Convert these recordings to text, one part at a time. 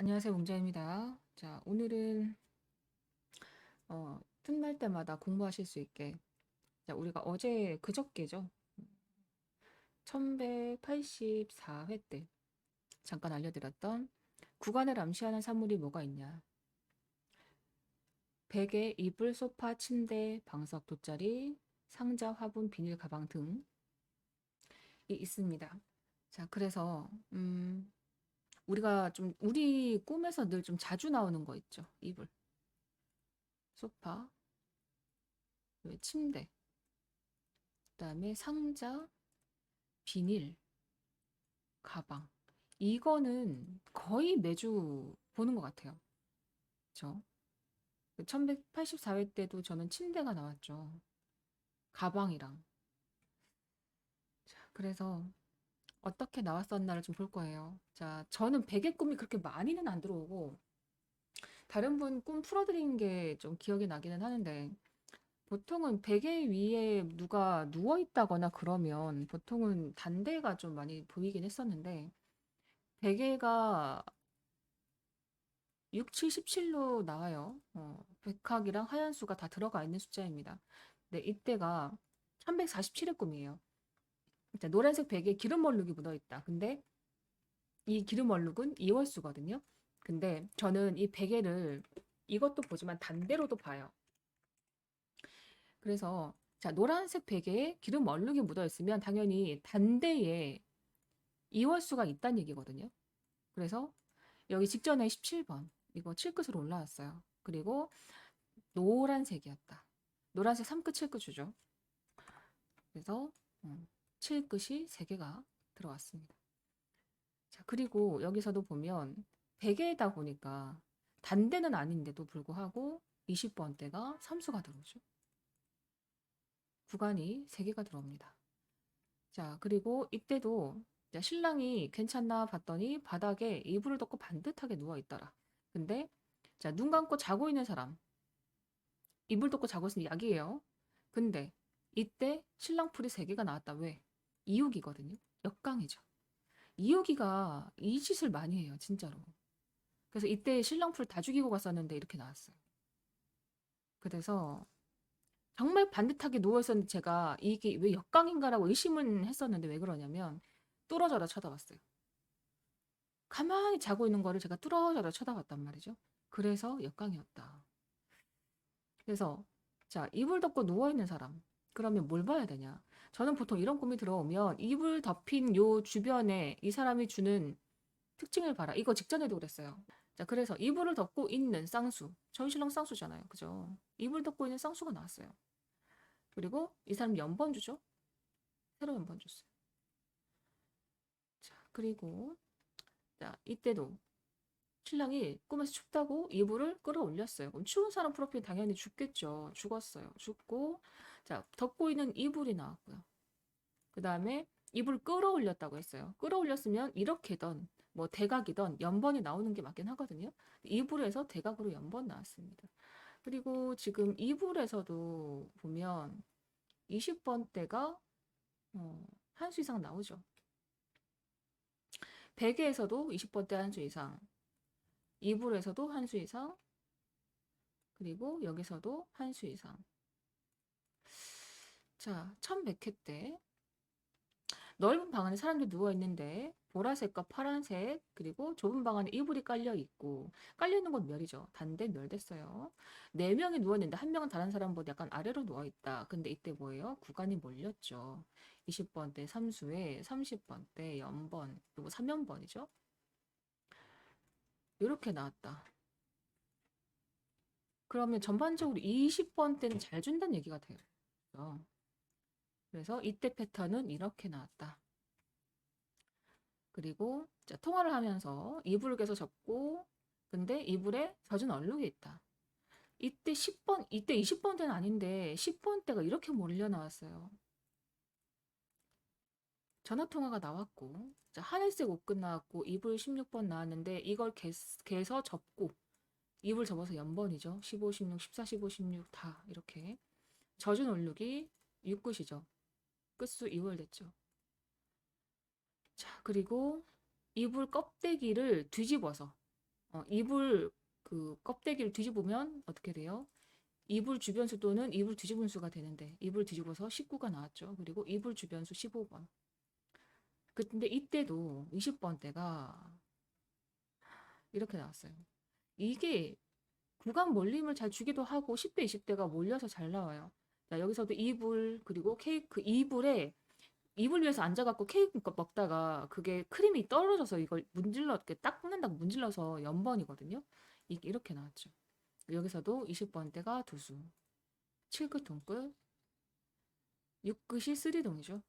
안녕하세요. 몽자입니다. 자, 오늘은 어, 틈날 때마다 공부하실 수 있게 자, 우리가 어제 그저께죠. 1184회 때 잠깐 알려드렸던 구간을 암시하는 산물이 뭐가 있냐. 베개, 이불, 소파, 침대, 방석, 돗자리, 상자, 화분, 비닐, 가방 등이 있습니다. 자, 그래서 음, 우리가 좀 우리 꿈에서 늘 좀 자주 나오는 거 있죠. 이불, 소파, 왜 침대, 그다음에 상자, 비닐, 가방. 이거는 거의 매주 보는 것 같아요. 그쵸? 1184회 때도 저는 침대가 나왔죠. 가방이랑. 자, 그래서 어떻게 나왔었나를 좀 볼 거예요. 자, 저는 베개 꿈이 그렇게 많이는 안 들어오고 다른 분 꿈 풀어드린 게 좀 기억이 나기는 하는데 보통은 베개 위에 누가 누워 있다거나 그러면 보통은 단대가 좀 많이 보이긴 했었는데 베개가 6, 7, 17로 나와요. 어, 백학이랑 하얀수가 다 들어가 있는 숫자입니다. 네, 이때가 1147의 꿈이에요. 자, 노란색 베개에 기름 얼룩이 묻어 있다. 근데 이 기름 얼룩은 이월수거든요. 근데 저는 이 베개를 이것도 보지만 단대로도 봐요. 그래서 자, 노란색 베개에 기름 얼룩이 묻어 있으면 당연히 단대에 이월수가 있다는 얘기거든요. 그래서 여기 직전에 17번 이거 7끝으로 올라왔어요. 그리고 노란색이었다. 노란색 3끝 7끝 주죠. 그래서 음, 7끝이 3개가 들어왔습니다. 자, 그리고 여기서도 보면 베개다 보니까 단대는 아닌데도 불구하고 20번대가 삼수가 들어오죠. 구간이 3개가 들어옵니다. 자, 그리고 이때도 자, 신랑이 괜찮나 봤더니 바닥에 이불을 덮고 반듯하게 누워 있더라. 근데 자, 눈 감고 자고 있는 사람. 이불 덮고 자고 있으면 약이에요. 근데 이때 신랑풀이 3개가 나왔다. 왜? 이유기거든요. 역강이죠. 이유기가 이 짓을 많이 해요. 진짜로. 그래서 이때 신랑풀 다 죽이고 갔었는데 이렇게 나왔어요. 그래서 정말 반듯하게 누워 있었는데 제가 이게 왜 역강인가라고 의심은 했었는데 왜 그러냐면 뚫어져라 쳐다봤어요. 가만히 자고 있는 거를 제가 뚫어져라 쳐다봤단 말이죠. 그래서 역강이었다. 그래서 자 이불 덮고 누워 있는 사람 그러면 뭘 봐야 되냐? 저는 보통 이런 꿈이 들어오면 이불 덮인 요 주변에 이 사람이 주는 특징을 봐라. 이거 직전에도 그랬어요. 자, 그래서 이불을 덮고 있는 쌍수. 저희 신랑 쌍수잖아요. 그죠? 이불 덮고 있는 쌍수가 나왔어요. 그리고 이 사람 연번 주죠? 새로 연번 줬어요. 자, 그리고 자, 이때도 신랑이 꿈에서 춥다고 이불을 끌어올렸어요. 그럼 추운 사람 프로필 당연히 죽겠죠. 죽었어요. 죽고 자, 덮고 있는 이불이 나왔고요. 그 다음에 이불 끌어올렸다고 했어요. 끌어올렸으면 이렇게든 뭐 대각이든 연번이 나오는 게 맞긴 하거든요. 이불에서 대각으로 연번 나왔습니다. 그리고 지금 이불에서도 보면 20번대가 어, 한 수 이상 나오죠. 베개에서도 20번대 한 수 이상, 이불에서도 한 수 이상, 그리고 여기서도 한 수 이상. 자, 1100회 때 넓은 방 안에 사람들이 누워 있는데 보라색과 파란색 그리고 좁은 방 안에 이불이 깔려 있고 깔려 있는 건 멸이죠. 단대 멸됐어요. 네 명이 누워 있는데 한 명은 다른 사람보다 약간 아래로 누워 있다. 근데 이때 뭐예요? 구간이 몰렸죠. 20번대 삼수에 30번대 연번 그리고 3연번이죠. 이렇게 나왔다. 그러면 전반적으로 20번대는 잘 준다는 얘기가 돼요. 그래서 이때 패턴은 이렇게 나왔다. 그리고 자, 통화를 하면서 이불을 계속 접고 근데 이불에 젖은 얼룩이 있다. 이때 10번, 이때 20번 대는 아닌데 10번 대가 이렇게 몰려 나왔어요. 전화 통화가 나왔고 자, 하늘색 옷끝 나왔고 이불 16번 나왔는데 이걸 개, 개서 접고 이불 접어서 연번이죠. 15, 16, 14, 15, 16 다 이렇게 젖은 얼룩이 6끝이죠. 끝수 2월 됐죠. 자, 그리고 이불 껍데기를 뒤집어서 어, 이불 그 껍데기를 뒤집으면 어떻게 돼요? 이불 주변수 또는 이불 뒤집은 수가 되는데 이불 뒤집어서 19가 나왔죠. 그리고 이불 주변수 15번. 근데 이때도 20번 때가 이렇게 나왔어요. 이게 구간 몰림을 잘 주기도 하고 10대, 20대가 몰려서 잘 나와요. 자, 여기서도 이불 그리고 케이크 이불에 이불 위에서 앉아갖고 케이크 먹다가 그게 크림이 떨어져서 이걸 문질러 이렇게 딱 뽑는다고 문질러서 연번이거든요. 이렇게 나왔죠. 여기서도 20번 대가 두수, 7끝 동끝, 6끝이 쓰리동이죠.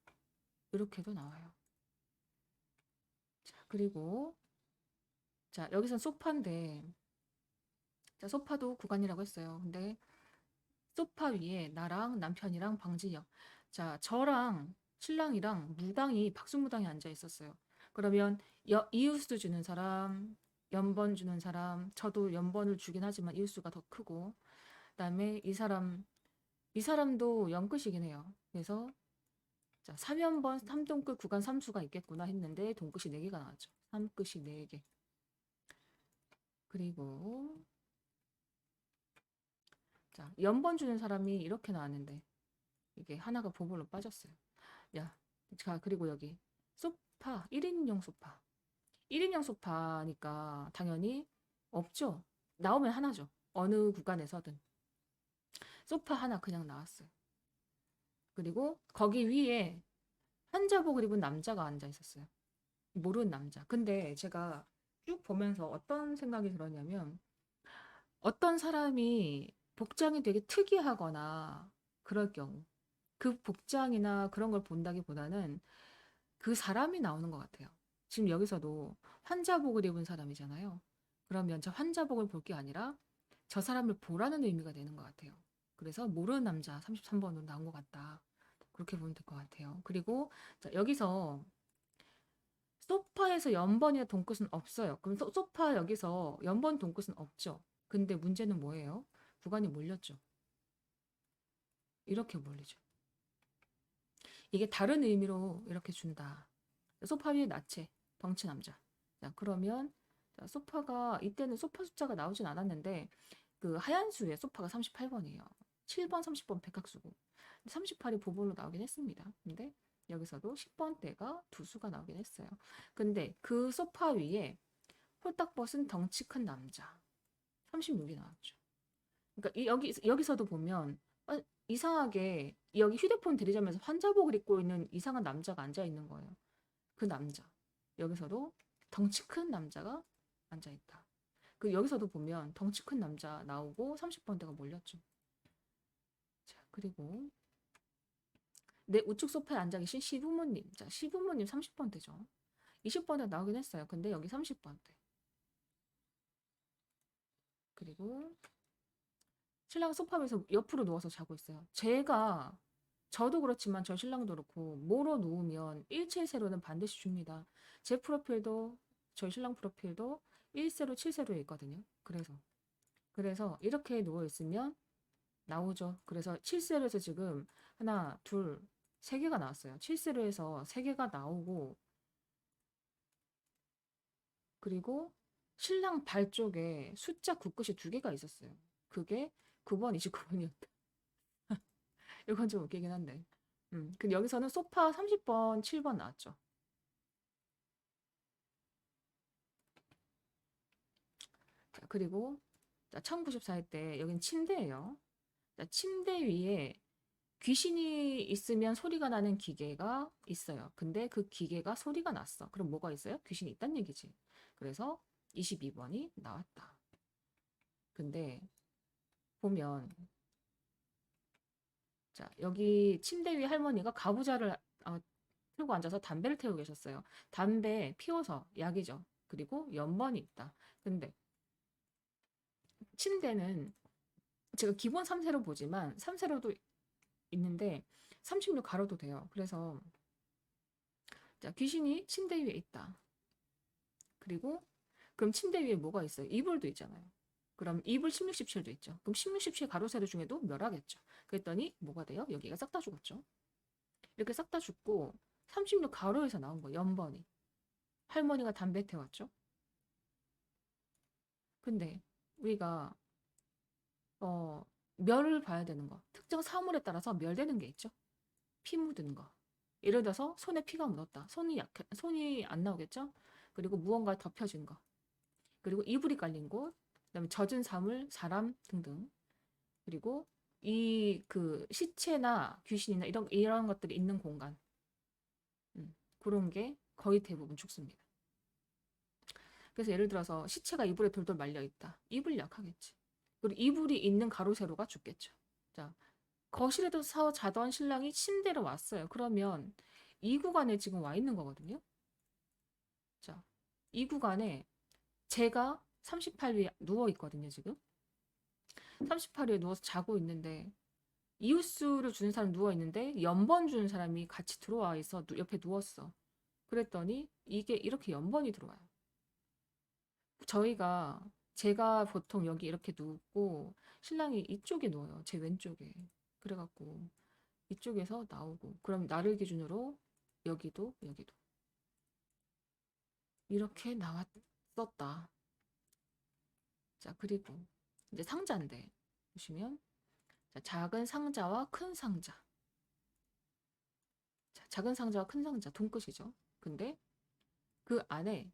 이렇게도 나와요. 자, 그리고 자, 여기선 소파인데 자, 소파도 구간이라고 했어요. 근데 소파 위에 나랑 남편이랑 방진영. 자, 저랑 신랑이랑 무당이 박수무당이 앉아 있었어요. 그러면 여, 이웃수 주는 사람, 연번 주는 사람, 저도 연번을 주긴 하지만 이웃수가 더 크고, 그다음에 이 사람, 이 사람도 연끝이긴 해요. 그래서 자, 3연번 3동끝 구간 3수가 있겠구나 했는데 동끝이 4개가 나왔죠. 3끝이 4개. 그리고 자, 연번 주는 사람이 이렇게 나왔는데 이게 하나가 보물로 빠졌어요. 야, 자, 그리고 여기 소파, 1인용 소파. 1인용 소파니까 당연히 없죠. 나오면 하나죠. 어느 구간에서든. 소파 하나 그냥 나왔어요. 그리고 거기 위에 환자복을 입은 남자가 앉아 있었어요. 모르는 남자. 근데 제가 쭉 보면서 어떤 생각이 들었냐면 어떤 사람이 복장이 되게 특이하거나 그럴 경우 그 복장이나 그런 걸 본다기보다는 그 사람이 나오는 것 같아요. 지금 여기서도 환자복을 입은 사람이잖아요. 그러면 저 환자복을 볼 게 아니라 저 사람을 보라는 의미가 되는 것 같아요. 그래서 모르는 남자 33번으로 나온 것 같다. 그렇게 보면 될 것 같아요. 그리고 자, 여기서 소파에서 연번이나 동끝은 없어요. 그럼 소, 소파 여기서 연번 동끝은 없죠. 근데 문제는 뭐예요? 구간이 몰렸죠. 이렇게 몰리죠. 이게 다른 의미로 이렇게 준다. 소파 위에 나체, 덩치 남자. 자, 그러면 자, 소파가 이때는 소파 숫자가 나오진 않았는데 그 하얀 수에 소파가 38번이에요. 7번, 30번 백학수고 38이 보볼로 나오긴 했습니다. 근데 여기서도 10번 대가 두 수가 나오긴 했어요. 근데 그 소파 위에 홀딱 벗은 덩치 큰 남자 36이 나왔죠. 그러니까 이, 여기 여기서도 보면 어, 이상하게 여기 휴대폰 들이자면서 환자복을 입고 있는 이상한 남자가 앉아 있는 거예요. 그 남자 여기서도 덩치 큰 남자가 앉아 있다. 그 여기서도 보면 덩치 큰 남자 나오고 30번대가 몰렸죠. 자 그리고 내 우측 소파에 앉아 계신 시부모님. 자 시부모님 30번대죠. 20번대 나오긴 했어요. 근데 여기 30번대. 그리고 신랑 소파 위에서 옆으로 누워서 자고 있어요. 제가 저도 그렇지만 저 신랑도 그렇고 뭐로 누우면 1칠세로는 반드시 줍니다. 제 프로필도 저희 신랑 프로필도 1세로 7세로에 있거든요. 그래서 그래서 이렇게 누워 있으면 나오죠. 그래서 7세로에서 지금 하나, 둘, 세 개가 나왔어요. 7세로에서 세 개가 나오고 그리고 신랑 발 쪽에 숫자 9끝이 두 개가 있었어요. 그게 9번, 29번이었다. 이건 좀 웃기긴 한데. 음, 근데 여기서는 소파 30번, 7번 나왔죠. 자, 그리고 자, 1094일 때 여긴 침대예요. 자, 침대 위에 귀신이 있으면 소리가 나는 기계가 있어요. 근데 그 기계가 소리가 났어. 그럼 뭐가 있어요? 귀신이 있다는 얘기지. 그래서 22번이 나왔다. 근데 보면 자 여기 침대 위 할머니가 가부좌를 어, 틀고 앉아서 담배를 태우고 계셨어요. 담배 피워서 약이죠. 그리고 연번이 있다. 근데 침대는 제가 기본 3세로 보지만 3세로도 있는데 36 가로도 돼요. 그래서 자 귀신이 침대 위에 있다. 그리고 그럼 침대 위에 뭐가 있어요? 이불도 있잖아요. 그럼 이불 16, 17도 있죠. 그럼 16, 17 가로 세로 중에도 멸하겠죠. 그랬더니 뭐가 돼요? 여기가 싹 다 죽었죠. 이렇게 싹 다 죽고 36 가로에서 나온 거예요. 연번이. 할머니가 담배 태웠죠. 근데 우리가 어 멸을 봐야 되는 거. 특정 사물에 따라서 멸되는 게 있죠. 피 묻은 거. 예를 들어서 손에 피가 묻었다. 손이 약해, 손이 안 나오겠죠? 그리고 무언가 덮여진 거. 그리고 이불이 깔린 곳, 그다음에 젖은 사물, 사람 등등. 그리고 이 그 시체나 귀신이나 이런 이런 것들이 있는 공간. 음, 그런 게 거의 대부분 죽습니다. 그래서 예를 들어서 시체가 이불에 돌돌 말려 있다. 이불 약하겠지. 그리고 이불이 있는 가로 세로가 죽겠죠. 자, 거실에서 자던 신랑이 침대로 왔어요. 그러면 이 구간에 지금 와 있는 거거든요. 자, 이 구간에 제가 38위에 누워 있거든요, 지금. 38위에 누워서 자고 있는데 이웃수를 주는 사람 누워 있는데 연번 주는 사람이 같이 들어와 있어 누- 옆에 누웠어. 그랬더니 이게 이렇게 연번이 들어와요. 저희가 제가 보통 여기 이렇게 눕고 신랑이 이쪽에 누워요. 제 왼쪽에. 그래갖고 이쪽에서 나오고 그럼 나를 기준으로 여기도 여기도 이렇게 나왔었다. 자 그리고 이제 상자인데 보시면 자, 작은 상자와 큰 상자. 자, 작은 상자와 큰 상자 동끝이죠. 근데 그 안에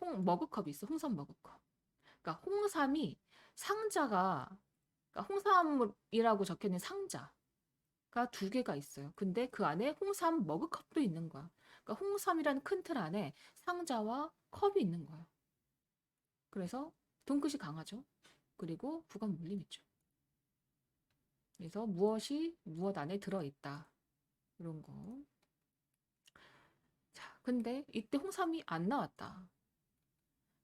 홍 머그컵이 있어. 홍삼 머그컵. 그러니까 홍삼이 상자가 그러니까 홍삼이라고 적혀 있는 상자 가 두 개가 있어요. 근데 그 안에 홍삼 머그컵도 있는 거야. 그러니까 홍삼이라는 큰 틀 안에 상자와 컵이 있는 거야. 그래서 돈끝이 강하죠. 그리고 부관 물림 있죠. 그래서 무엇이 무엇 안에 들어 있다. 이런 거. 자, 근데 이때 홍삼이 안 나왔다.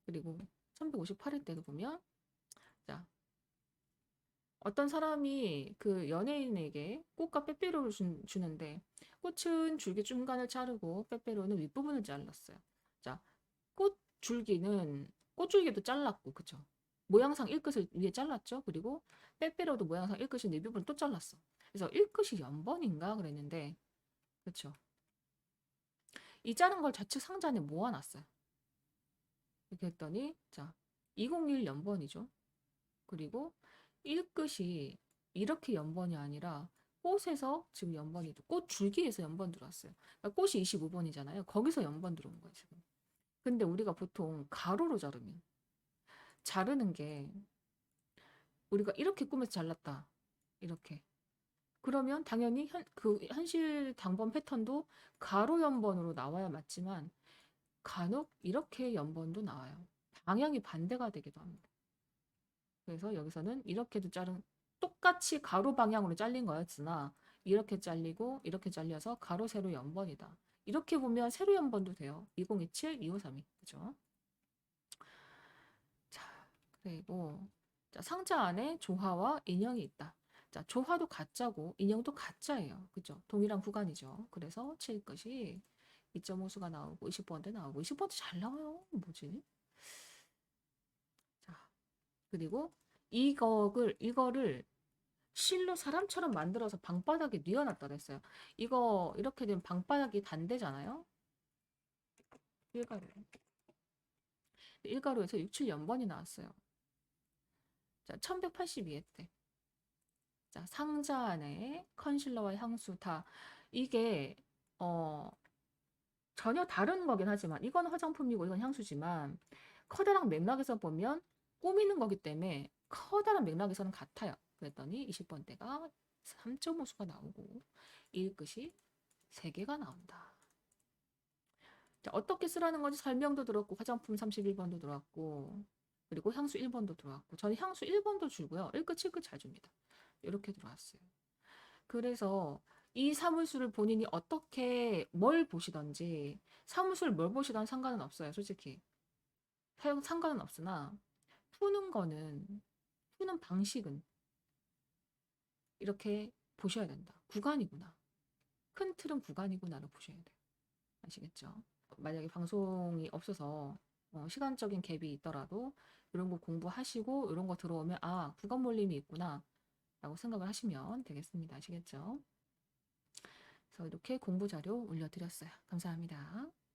그리고 358회 때도 보면 자 어떤 사람이 그 연예인에게 꽃과 빼빼로를 준- 주는데 꽃은 줄기 중간을 자르고 빼빼로는 윗부분을 잘랐어요. 자, 꽃 줄기는 꽃줄기도 잘랐고 그쵸? 모양상 일끝을 위에 잘랐죠. 그리고 빼빼로도 모양상 일끝이 윗부분을 또 잘랐어. 그래서 일끝이 연번인가 그랬는데 그쵸? 이 자른 걸 좌측 상자 안에 모아놨어요. 이렇게 했더니 자 201 연번이죠. 그리고 1끝이 이렇게 연번이 아니라 꽃에서 지금 연번이 꽃 줄기에서 연번 들어왔어요. 그러니까 꽃이 25번이잖아요. 거기서 연번 들어온 거예요, 지금. 근데 우리가 보통 가로로 자르면 자르는 게 우리가 이렇게 꾸며서 잘랐다. 이렇게. 그러면 당연히 현, 그 현실 당번 패턴도 가로 연번으로 나와야 맞지만 간혹 이렇게 연번도 나와요. 방향이 반대가 되기도 합니다. 그래서 여기서는 이렇게도 자른 똑같이 가로 방향으로 잘린 거였으나 이렇게 잘리고 이렇게 잘려서 가로 세로 연번이다. 이렇게 보면 세로 연번도 돼요. 2027, 2532. 그죠? 자, 그리고 자, 상자 안에 조화와 인형이 있다. 자, 조화도 가짜고 인형도 가짜예요. 그죠? 동일한 구간이죠. 그래서 칠 것이 2.5수가 나오고 20번대 나오고 20번대 잘 나와요. 뭐지? 자, 그리고 이거를 이거를 실로 사람처럼 만들어서 방바닥에 뉘어놨다 그랬어요. 이거 이렇게 되면 방바닥이 단대잖아요. 일가루. 일가루에서 67연번이 나왔어요. 자, 1182회 때. 자, 상자 안에 컨실러와 향수 다 이게 어 전혀 다른 거긴 하지만 이건 화장품이고 이건 향수지만 커다란 맥락에서 보면 꾸미는 거기 때문에 커다란 맥락에서는 같아요. 그랬더니 20번 대가 3.5수가 나오고 1끝이 3개가 나온다. 자, 어떻게 쓰라는 건지 설명도 들었고 화장품 31번도 들어왔고 그리고 향수 1번도 들어왔고 저는 향수 1번도 줄고요. 1끝, 7끝 잘 줍니다. 이렇게 들어왔어요. 그래서 이 사물수를 본인이 어떻게 뭘 보시던지 사물수를 뭘 보시던 상관은 없어요. 솔직히. 사용 상관은 없으나 푸는 거는 푸는 방식은 이렇게 보셔야 된다. 구간이구나. 큰 틀은 구간이구나를 보셔야 돼요. 아시겠죠? 만약에 방송이 없어서 어, 시간적인 갭이 있더라도 이런 거 공부하시고 이런 거 들어오면 아 구간 몰림이 있구나 라고 생각을 하시면 되겠습니다. 아시겠죠? 그래서 이렇게 공부 자료 올려드렸어요. 감사합니다.